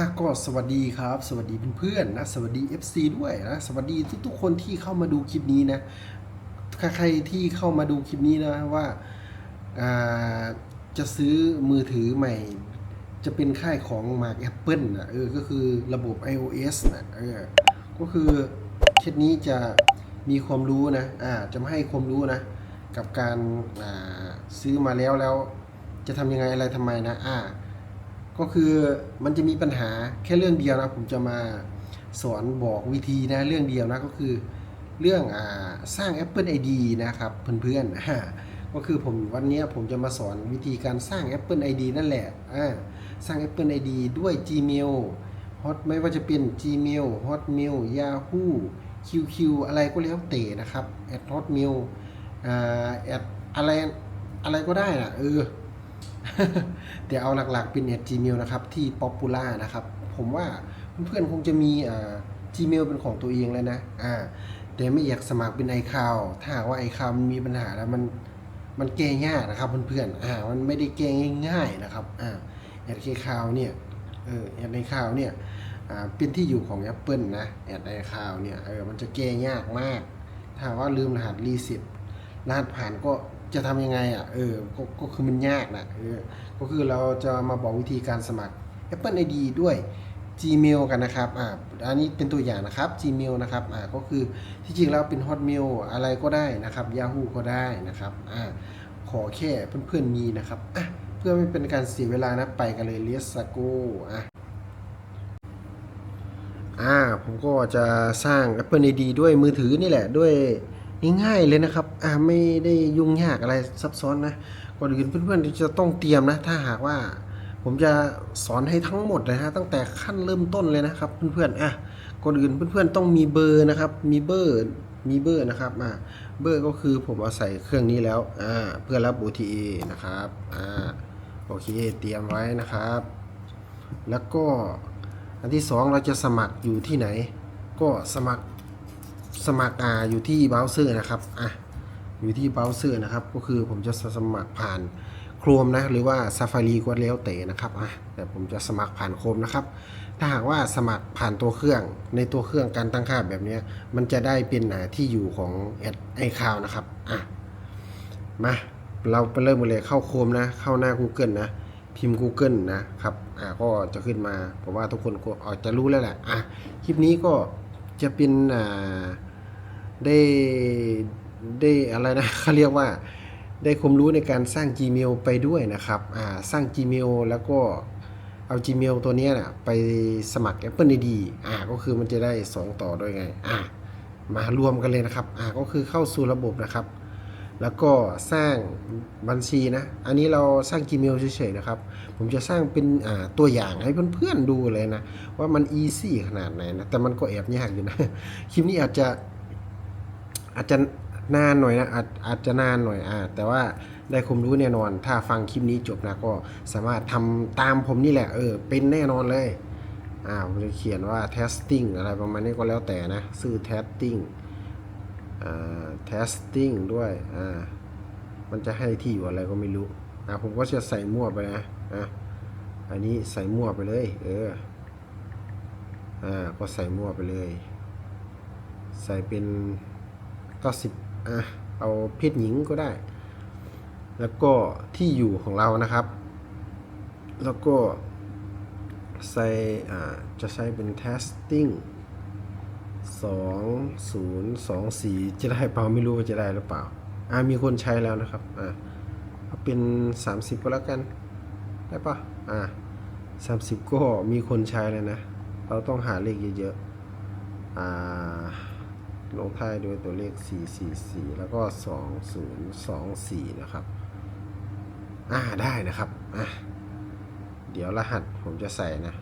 อะก็สวัสดีครับ สวัสดีเพื่อนๆนะสวัสดี FC ด้วยนะสวัสดีทุกๆคนที่เข้ามาดูคลิปนี้นะใครๆที่เข้ามาดูคลิปนี้นะว่าจะซื้อมือถือใหม่ จะเป็นค่ายของ Mark Apple นะเออก็คือระบบ iOS นะเออก็คือคลิปนี้จะมีความรู้นะอ่าจะมาให้ความรู้นะ กับการาซื้อมาแล้วแล้ว จะทำยังไงอะไรทำไมนะอ่า ก็คือมันจะมีปัญหาแค่เรื่องเดียวนะ ผมจะมาสอนบอกวิธีนะเรื่องเดียวนะก็คือเรื่องอาสร้าง Apple ID นะครับเพื่อนๆก็คือผมวันนี้ผมจะมาสอนวิธีการสร้าง Apple ID นั่นแหละอ่าสร้าง Apple ID ด้วย Gmail Hot ไม่ว่าจะเป็น Gmail Hotmail Yahoo QQ อะไรก็แล้วแต่นะครับ at Hotmail อ่า at อะไรอะไรก็ได้นะเออ แต่เอาหลักๆเป็น gmail นะครับที่ popular นะครับ ผมว่าเพื่อนๆคงจะมีอ่า gmail เป็นของตัวเองแล้วนะอ่าแต่ไม่อยากสมัครเป็น iCloud ถ้าว่า iCloud มันมีปัญหาแล้วมันมันแก้ยากนะครับเพื่อนๆอ่ามันไม่ได้แก้ง่ายๆนะครับอ่า at iCloud เนี่ยเออ at iCloud เนี่ยอ่าเป็นที่อยู่ของ Apple นะ at iCloud เนี่ยเออมันจะแก้ยากมาก ถ้าว่าลืมรหัสรีเซ็ตรหัสผ่านก็ จะทำยังไงอะเออก็ก็คือมันยากนะเออก็คือเราจะมาบอกวิธีการสมัคร Apple ID ด้วย Gmail กันนะครับอ่าอันนี้เป็นตัวอย่างนะครับ Gmail นะครับอ่าก็คือที่จริงแล้วเป็น Hotmail อะไรก็ได้นะครับ Yahoo ก็ได้นะครับอ่าขอแค่เพื่อนๆมีนะครับอะเพื่อไม่เป็นการเสียเวลานะไปกันเลย Let's go อะอ่าผมก็จะสร้าง Apple ID ด้วยมือถือนี่แหละด้วย ง่ายๆเลยนะครับอ่าไม่ได้ยุ่งยากอะไรซับซ้อนนะก่อนอื่นเพื่อนๆจะต้องเตรียมนะ ถ้าหากว่าผมจะสอนให้ทั้งหมดเลยนะตั้งแต่ขั้นเริ่มต้นเลยนะครับเพื่อนๆอะก่อนอื่นเพื่อนๆต้องมีเบอร์นะครับ มีเบอร์มีเบอร์นะครับอ่าเบอร์ก็คือผมเอาใส่เครื่องนี้แล้วอ่าเพื่อรับ OTA นะครับอ่าโอเคเตรียมไว้นะครับ แล้วก็อันที่สองเราจะสมัครอยู่ที่ไหน ก็สมัคร สมัครอ่าอยู่ที่เบราว์เซอร์นะครับอะอยู่ที่เบราว์เซอร์นะครับ ก็คือผมจะสมัครผ่านโครมนะหรือว่า Safari ก็แล้วแต่นะครับอะแต่ผมจะสมัครผ่านโครมนะครับ ถ้าหากว่าสมัครผ่านตัวเครื่องในตัวเครื่องการตั้งค่าแบบนี้มันจะได้เป็นอ่าที่อยู่ของแอดไอคาวนะครับอะมาเราไปเริ่มกันเลยเข้าโครมนะ เข้าหน้า Google นะ พิมพ์ Google นะครับอ่าก็จะขึ้นมาผมว่าทุกคนก็อาจจะรู้แล้วแหละอะคลิปนี้ก็จะเป็นอ่า ได้ได้อะไรนะเขาเรียกว่าได้ความรู้ในการสร้าง Gmail ไปด้วยนะครับอ่าสร้าง Gmail แล้วก็เอา Gmail ตัวนี้นะไปสมัคร Apple ID อ่าก็คือมันจะได้ 2 ต่อด้วยไงอ่ามารวมกันเลยนะครับอ่าก็คือเข้าสู่ระบบนะครับ แล้วก็สร้างบัญชีนะ อันนี้เราสร้าง Gmail เฉยๆนะครับ ผมจะสร้างเป็นอ่าตัวอย่างให้เพื่อนๆดูเลยนะ ว่ามัน easy ขนาดไหนนะ แต่มันก็แอบยากอยู่นะ คลิปนี้อาจจะ อาจจะนานหน่อยนะอาจอาจจะนานหน่อยอ่าแต่ว่าได้ความรู้แน่นอน ถ้าฟังคลิปนี้จบนะก็สามารถทำตามผมนี่แหละ เออ เป็นแน่นอนเลยอ่าผมจะเขียนว่า testing อะไรประมาณนี้ก็แล้วแต่นะชื่อ testing อ่า testing ด้วยอ่ามันจะให้ที่อยู่อะไรก็ไม่รู้อ่าผมก็จะใส่มั่วไปนะอะอันนี้ใส่มั่วไปเลย เอออ่าก็ใส่มั่วไปเลย ใส่เป็น ก็สิบอะเอาเพศหญิงก็ได้ แล้วก็ที่อยู่ของเรานะครับ แล้วก็ใส่จะใช้เป็น testing 2024 จะได้เปล่าไม่รู้ว่าจะได้หรือเปล่า อ่ามีคนใช้แล้วนะครับ อ่าเอาเป็น 30 ก็แล้วกัน ได้ปะอ่า30 ก็มีคนใช้แล้วนะ เราต้องหาเลขเยอะๆ อ่า ลงท้ายด้วยตัวเลข 444 แล้วก็ 2024 นะครับ อ่า ได้นะครับ อะ เดี๋ยวรหัสผมจะใส่นะ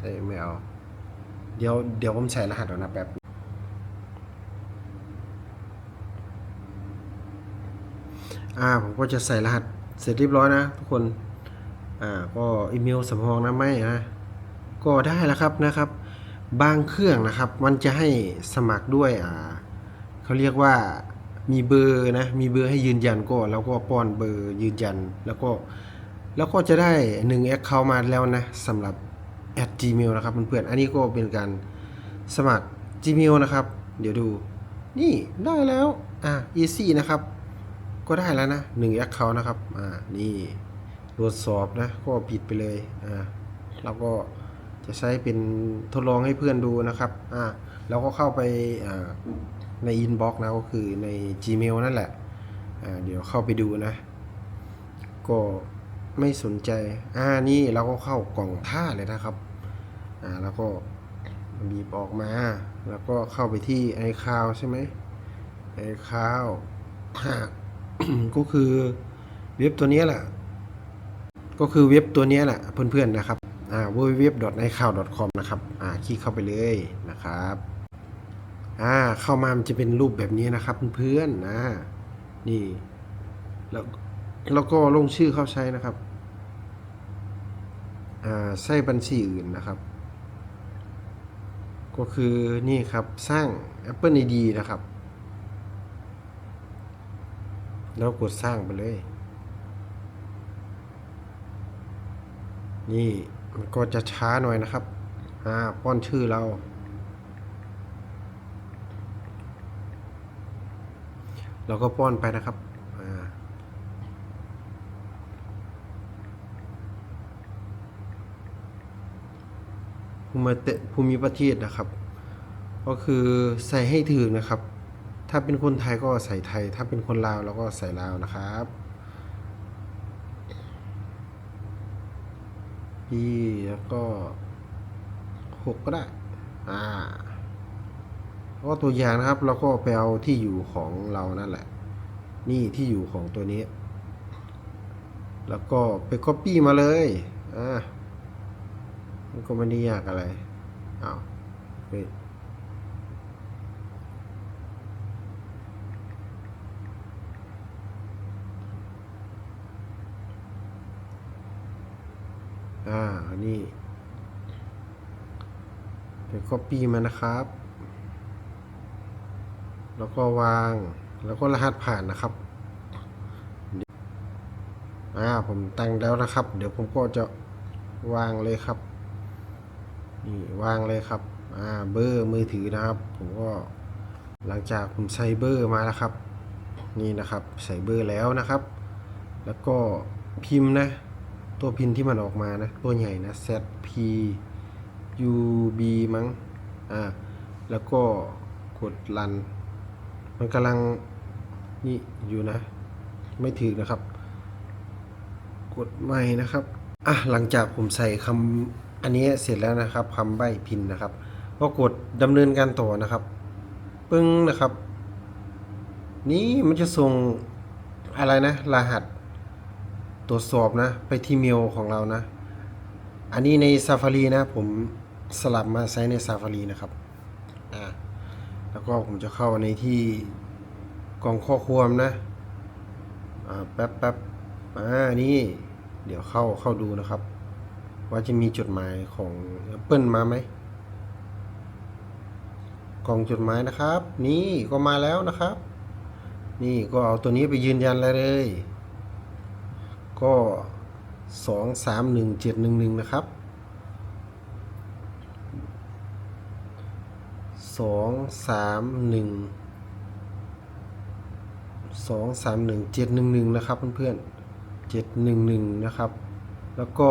เอ้ยไม่เอา เดี๋ยว เดี๋ยวผมใส่รหัสก่อนนะแป๊บอ่า ผมก็จะใส่รหัสเสร็จเรียบร้อยนะทุกคน อ่า ก็อีเมลสำรองนะไม่นะ ก็ได้แล้วครับนะครับ บางเครื่องนะครับ มันจะให้สมัครด้วยอ่าเขาเรียกว่ามีเบอร์นะมีเบอร์ให้ยืนยันก็เราก็ป้อนเบอร์ยืนยันแล้วก็แล้วก็จะได้1 Account มาแล้วนะสำหรับ at gmail นะครับเพื่อนๆอันนี้ก็เป็นการสมัคร gmail นะครับ เดี๋ยวดู นี่ได้แล้วอะ easy นะครับ ก็ได้แล้วนะ1 account นะครับอ่านี่ตรวจสอบนะก็ผิดไปเลยอ่าเราก็ จะใช้เป็นทดลองให้เพื่อนดูนะครับอ่าเราก็เข้าไปอ่าใน inbox นะก็คือใน gmail นั่นแหละอ่าเดี๋ยวเข้าไปดูนะ ก็ไม่สนใจอ่านี่เราก็เข้ากล่องท่าเลยนะครับอ่าแล้วก็บีบออกมา แล้วก็เข้าไปที่ iCloud ใช่ไหม iCloud อ่าก็คือเว็บตัวนี้แหละ ก็คือเว็บตัวนี้แหละเพื่อนๆนะครับ www.icloud.com นะครับอ่าคลิกเข้าไปเลยนะครับอ่าเข้ามามันจะเป็นรูปแบบนี้นะครับเพื่อนๆนะนี่ แล้วแล้วก็ลงชื่อเข้าใช้นะครับอ่าใส่บัญชีอื่นนะครับ ก็คือนี่ครับสร้าง Apple ID นะครับ แล้วกดสร้างไปเลย นี่ มันก็จะช้าหน่อยนะครับ อ่า ป้อนชื่อเรา เราก็ป้อนไปนะครับ อ่า ภูมิเตภูมิประเทศนะครับ ก็คือใส่ให้ถึงนะครับ ถ้าเป็นคนไทยก็ใส่ไทย ถ้าเป็นคนลาวเราก็ใส่ลาวนะครับ แล้วก็หกก็ได้ อ่าแล้วก็ตัวอย่างนะครับ เราก็ไปเอาที่อยู่ของเรานั่นแหละ นี่ที่อยู่ของตัวนี้ แล้วก็ไป copy มาเลย อ่ามันก็ไม่ได้ยากอะไรอ้าวเฮ้ย อ่านนี้ไป copy มานะครับ แล้วก็วาง แล้วก็รหัสผ่านนะครับ อ่า ผมตั้งแล้วนะครับ เดี๋ยวผมก็จะวางเลยครับ นี่วางเลยครับ อ่า เบอร์มือถือนะครับ ผมก็หลังจากผมใส่เบอร์มาแล้วครับ นี่นะครับ ใส่เบอร์แล้วนะครับ แล้วก็พิมพ์นะ ตัวพิมพ์ที่มันออกมานะ ตัวใหญ่นะ ZP UB มั้ง อ่า แล้วก็กดรัน มันกำลังนี่อยู่นะ ไม่ถือนะครับ กดใหม่นะครับ อะ หลังจากผมใส่คำอันนี้เสร็จแล้วนะครับคำใบพินนะครับ ก็กดดำเนินการต่อนะครับ ปึ้งนะครับ นี่มันจะส่งอะไรนะ รหัส ตรวจสอบนะ ไปที่เมลของเรานะ อันนี้ใน Safari นะ ผมสลับมาใช้ใน Safari นะครับอ่าแล้วก็ผมจะเข้าในที่กล่องข้อความนะอ่าแป๊บแป๊บอ่านี่เดี๋ยวเข้าเข้าดูนะครับ ว่าจะมีจดหมายของ Apple มาไหมกล่องจดหมายนะครับ นี่ก็มาแล้วนะครับ นี่ก็เอาตัวนี้ไปยืนยันเลยเลย ก็สองสามหนึ่งเจ็ดหนึ่งหนึ่งนะครับสองสามหนึ่งสองสามหนึ่งเจ็ดหนึ่งหนึ่งนะครับเพื่อนๆเจ็ดหนึ่งหนึ่งนะครับ แล้วก็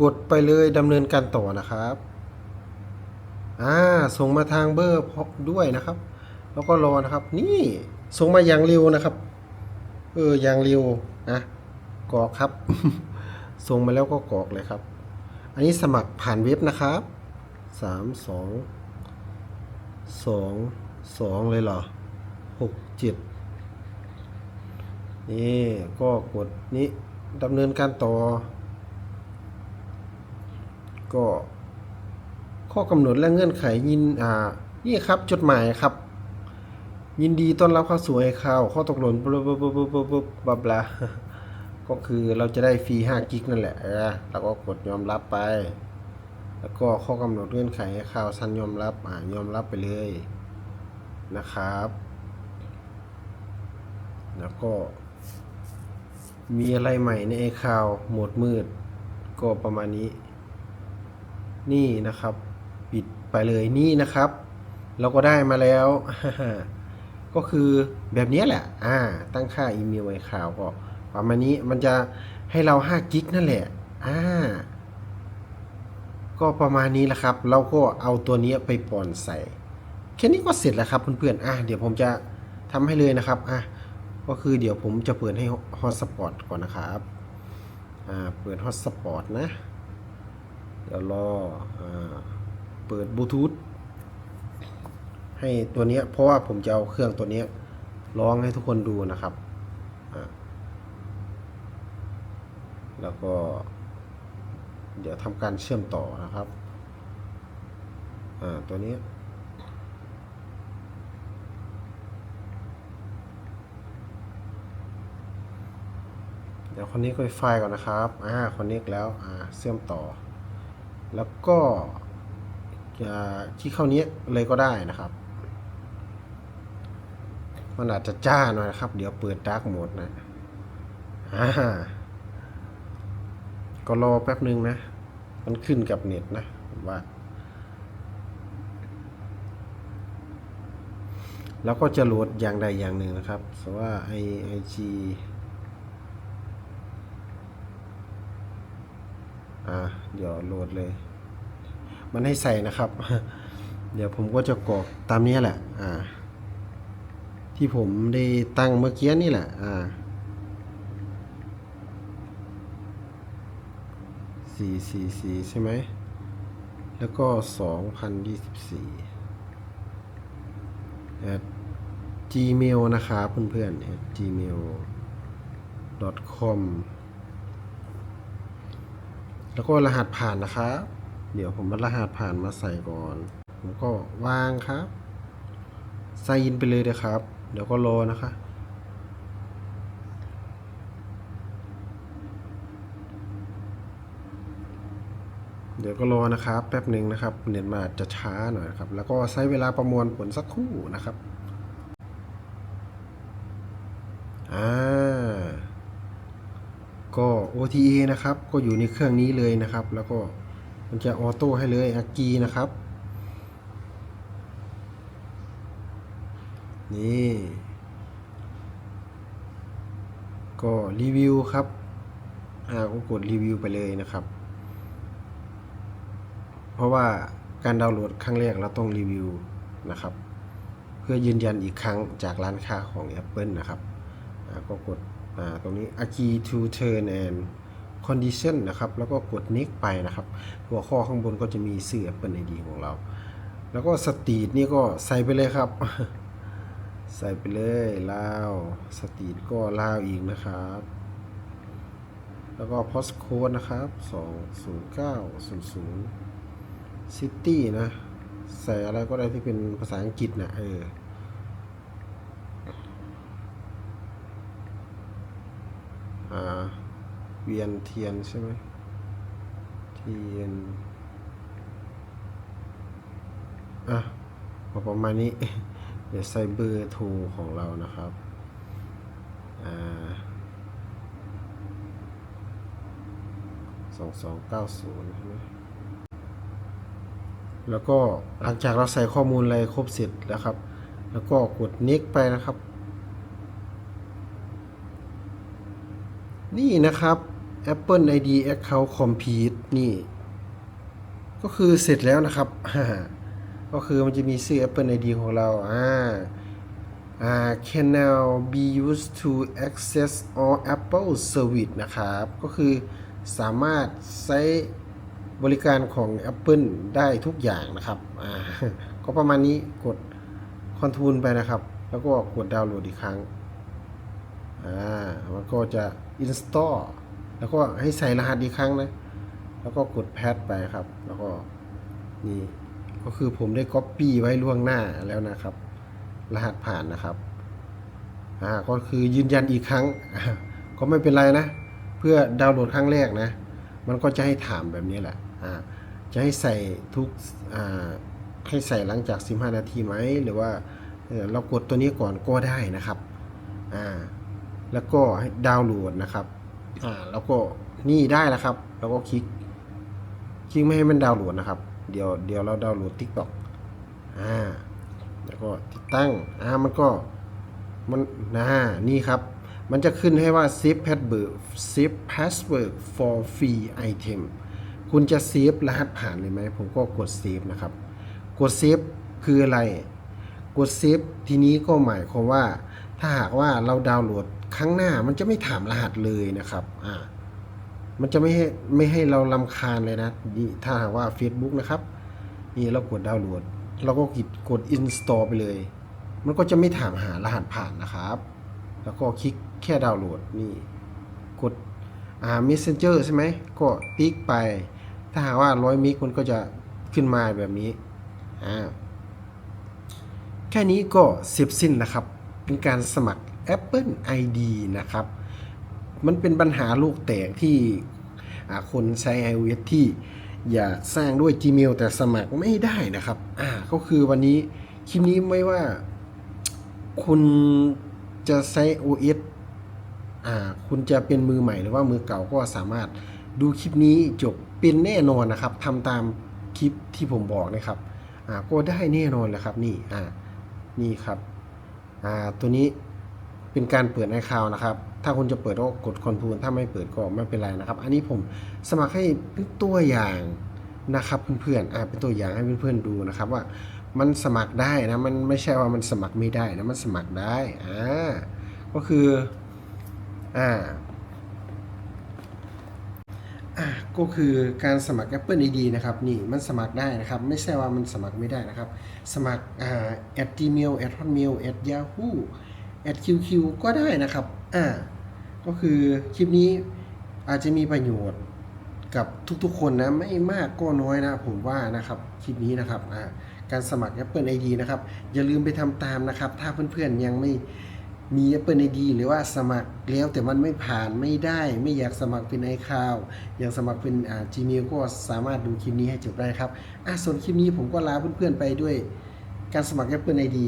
กดไปเลยดำเนินการต่อนะครับอ่าส่งมาทางเบอร์พด้วยนะครับ แล้วก็รอนะครับ นี่ส่งมาอย่างเร็วนะครับ เอออย่างเร็วนะ กรอกครับ ส่งมาแล้วก็กรอกเลยครับ อันนี้สมัครผ่านเว็บนะครับสามสองสองสองเลยเหรอหกเจ็ดนี่ก็กดนี้ดำเนินการต่อ ก็ข้อกำหนดและเงื่อนไขยินอ่านี่ครับจดหมายครับ ยินดีต้อนรับเข้าสู่ไอข่าวข้อตกลงบลาบลาบลาบลา ก็คือเราจะได้ฟรี5กิกนั่นแหละเออแล้วก็กดยอมรับไป แล้วก็ข้อกำหนดเงื่อนไขให้ข่าวสั้นยอมรับอ่ายอมรับไปเลยนะครับ แล้วก็ มีอะไรใหม่ในไอคาวโหมดมืด ก็ประมาณนี้ นี่นะครับ ปิดไปเลยนี่นะครับ เราก็ได้มาแล้ว ก็คือแบบนี้แหละ อ่า ตั้งค่าอีเมลไอคาวก็ ประมาณนี้มันจะให้เรา5กิกนั่นแหละอ่าก็ประมาณนี้แหละครับ เราก็เอาตัวนี้ไปปอนใส่ แค่นี้ก็เสร็จแล้วครับเพื่อนๆอะเดี๋ยวผมจะทำให้เลยนะครับอะก็คือเดี๋ยวผมจะเปิดให้ Hotspot ก่อนนะครับอ่าเปิด Hotspot นะเดี๋ยวรออ่าเปิดบลูทูธให้ตัวนี้เพราะว่าผมจะเอาเครื่องตัวนี้ร้องให้ทุกคนดูนะครับ อ่า แล้ว ก็ เดี๋ยวทำการเชื่อมต่อนะครับ อ่า ตัวนี้ เดี๋ยวคอนเนคไวไฟก่อนนะครับ อ่าคอนเนคแล้ว อ่า เชื่อมต่อ แล้วก็จะที่เข้านี้เลยก็ได้นะครับมันอาจจะจ้าหน่อยนะครับ เดี๋ยวเปิดดาร์กโหมดนะอ่า ก็รอแป๊บหนึ่งนะ มันขึ้นกับเน็ตนะผมว่า แล้วก็จะโหลดอย่างใดอย่างหนึ่งนะครับสมมติว่า i ig อ่าเดี๋ยวโหลดเลย มันให้ใส่นะครับ เดี๋ยวผมก็จะกรอกตามนี้แหละ อ่า ที่ผมได้ตั้งเมื่อกี้นี่แหละ อ่า สี่สี่สี่ใช่ไหม แล้วก็สองพันยี่สิบสี่ at gmail นะครับเพื่อนๆ at gmail com แล้วก็รหัสผ่านนะครับ เดี๋ยวผมเอารหัสผ่านมาใส่ก่อน ผมก็วางครับ ใส่อินไปเลยนะครับ เดี๋ยวก็รอนะคะ เดี๋ยวก็รอนะครับแป๊บหนึ่งนะครับเน็ตมาอาจจะช้าหน่อยครับ แล้วก็ใช้เวลาประมวลผลสักครู่นะครับอ่าก็ OTA นะครับ ก็อยู่ในเครื่องนี้เลยนะครับ แล้วก็มันจะออโต้ให้เลยอากีนะครับ นี่ ก็รีวิวครับอ่าก็กดรีวิวไปเลยนะครับ เพราะว่าการดาวน์โหลดครั้งแรกเราต้องรีวิวนะครับ เพื่อยืนยันอีกครั้งจากร้านค้าของ Apple นะครับก็กดตรงนี้ agree to turn and condition นะครับ แล้วก็กด next ไปนะครับ หัวข้อข้างบนก็จะมีชื่อ Apple ID ของเรา แล้วก็สตรีทนี่ก็ใส่ไปเลยครับ ใส่ไปเลยลาวสตรีทก็ลาวอีกนะครับ แล้วก็ postcode นะครับ 20900 ซิตี้นะ ใส่อะไรก็ได้ที่เป็นภาษาอังกฤษนะเอออ่าเวียนเทียนใช่ไหมเทียน อะประมาณนี้ เดี๋ยวใส่เบอร์โทรของเรานะครับ อ่าสองสองเก้าศูนย์ใช่ไหม แล้วก็หลังจากเราใส่ข้อมูลอะไรครบเสร็จแล้วครับ แล้วก็กด next ไปนะครับ นี่นะครับ Apple ID Account Complete นี่ ก็คือเสร็จแล้วนะครับ ก็คือมันจะมีชื่อ Apple ID ของเรา อ่าอ่า can now be used to access all Apple service นะครับ ก็คือสามารถใช้ บริการของ Apple ได้ทุกอย่างนะครับอ่าก็ประมาณนี้กด Control ไปนะครับ แล้วก็กดดาวน์โหลดอีกครั้งอ่ามันก็จะ install แล้วก็ให้ใส่รหัสอีกครั้งนะ แล้วก็กด pass ไปครับ แล้วก็นี่ก็คือผมได้ copy ไว้ล่วงหน้าแล้วนะครับ รหัสผ่านนะครับอ่าก็คือยืนยันอีกครั้ง ก็ไม่เป็นไรนะ เพื่อดาวน์โหลดครั้งแรกนะ มันก็จะให้ถามแบบนี้แหละ จะให้ใส่ทุกให้ใส่หลังจาก 15 นาทีไหมหรือว่าเรากดตัวนี้ก่อนก็ได้นะครับแล้วก็ดาวน์โหลดนะครับแล้วก็นี่ได้แล้วครับ แล้วก็คลิกคลิกไม่ให้มันดาวน์โหลดนะครับ เดี๋ยวเดี๋ยวเราดาวน์โหลด TikTok อ่าแล้วก็ติดตั้งอ่ามันก็มันนะนี่ครับ มันจะขึ้นให้ว่า save password save password for free item คุณจะเซฟรหัสผ่านเลยไหมผมก็กดเซฟนะครับ กดเซฟคืออะไร กดเซฟทีนี้ก็หมายความว่า ถ้าหากว่าเราดาวน์โหลดครั้งหน้ามันจะไม่ถามรหัสเลยนะครับอ่ามันจะไม่ให้ไม่ให้เราลำคาญเลยนะนี่ถ้าหากว่า Facebook นะครับนี่เรากดดาวน์โหลด เราก็กดกด install ไปเลย มันก็จะไม่ถามหารหัสผ่านนะครับ แล้วก็คลิกแค่ดาวน์โหลดนี่กดอ่า messenger ใช่ไหมก็ติ๊กไป ถ้าหากว่าร้อยมิกมันก็จะขึ้นมาแบบนี้อ่าแค่นี้ก็เสร็จสิ้นนะครับ เป็นการสมัคร Apple ID นะครับ มันเป็นปัญหาลูกแตกที่คนใช้ iOS ที่อยากสร้างด้วย Gmail แต่สมัครไม่ได้นะครับ อ่า ก็คือวันนี้คลิปนี้ไม่ว่า คุณจะใช้ OS อ่า คุณจะเป็นมือใหม่หรือว่ามือเก่าก็สามารถ ดูคลิปนี้จบเป็นแน่นอนนะครับทำตามคลิปที่ผมบอกนะครับอ่าก็ได้แน่นอนแหละครับนี่อ่านี่ครับอ่าตัวนี้เป็นการเปิดไอคาวนะครับ ถ้าคุณจะเปิดก็กดคอนโทรลถ้าไม่เปิดก็ไม่เป็นไรนะครับ อันนี้ผมสมัครให้เป็นตัวอย่างนะครับเพื่อนๆอ่าเป็นตัวอย่างให้เพื่อนๆดูนะครับว่ามันสมัครได้นะมันไม่ใช่ว่ามันสมัครไม่ได้นะมันสมัครได้อ่าก็คืออ่า อะก็คือการสมัคร Apple ID นะครับนี่มันสมัครได้นะครับ ไม่ใช่ว่ามันสมัครไม่ได้นะครับ สมัครอ่า at gmail at hotmail at yahoo at qq ก็ได้นะครับอ่าก็คือคลิปนี้อาจจะมีประโยชน์กับทุกๆคนนะไม่มากก็น้อยนะผมว่านะครับคลิปนี้นะครับอ่าการสมัคร Apple ID นะครับ อย่าลืมไปทำตามนะครับ ถ้าเพื่อนๆยังไม่ มี Apple ID หรือว่าสมัครแล้วแต่มันไม่ผ่านไม่ได้ ไม่อยากสมัครเป็น iCloud อยากสมัครเป็นอ่า Gmail ก็สามารถดูคลิปนี้ให้จบได้ครับอะส่วนคลิปนี้ผมก็ลาเพื่อนๆไปด้วยการสมัคร Apple ID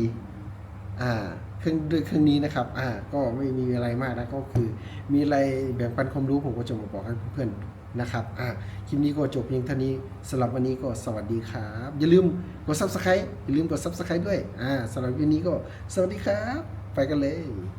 อ่าเครื่องด้วยเครื่องนี้นะครับอ่าก็ไม่มีอะไรมากนะก็คือ มีอะไรแบ่งปันความรู้ผมก็จะมาบอกให้เพื่อนๆนะครับอ่าคลิปนี้ก็จบเพียงเท่านี้สำหรับวันนี้ก็สวัสดีครับ อย่าลืมกด Subscribe อย่าลืมกด Subscribe ด้วยอ่าสำหรับวันนี้ก็สวัสดีครับ Pega leve.